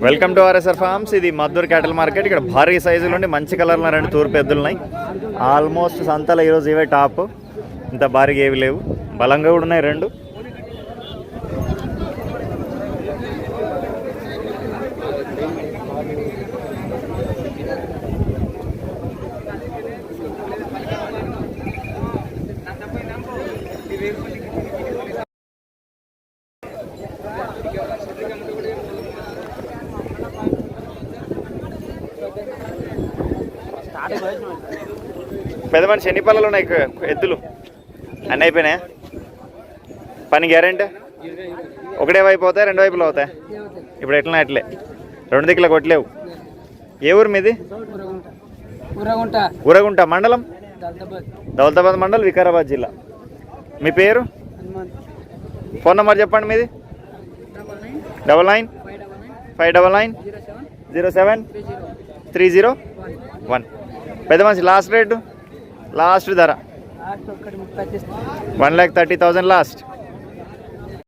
Welcome to RSR forms. ఇది Maddur క్యాటల్ market. ఇక్కడ భారీ సైజులు ఉండి మంచి కలర్లో రెండు తూర్పు ఎద్దులు ఉన్నాయి. ఆల్మోస్ట్ సంతలో ఈరోజు ఇవే టాప్. ఇంత భారీగా ఏవి లేవు. బలంగా కూడా ఉన్నాయి రెండు. పెద్ద మనిషి ఎన్ని పళ్ళలు ఉన్నాయి ఎద్దులు? అన్నీ అయిపోయినాయా? పని గ్యారెంటీ? ఒకటే వైపు అవుతాయి రెండు వైపులు అవుతాయి? ఇప్పుడు ఎట్లా అట్లే. రెండు దిక్కుల కొట్టలేవు. ఏ ఊరు మీది? ఊరగుంట. మండలం? దౌలతాబాద్. మండలం వికారాబాద్ జిల్లా. మీ పేరు? ఫోన్ నెంబర్ చెప్పండి మీది. Double nine. Five double nine. Zero seven. Three zero? One. పెద్ద మనిషి లాస్ట్ రేటు లాస్ట్ ధర? One lakh thirty thousand last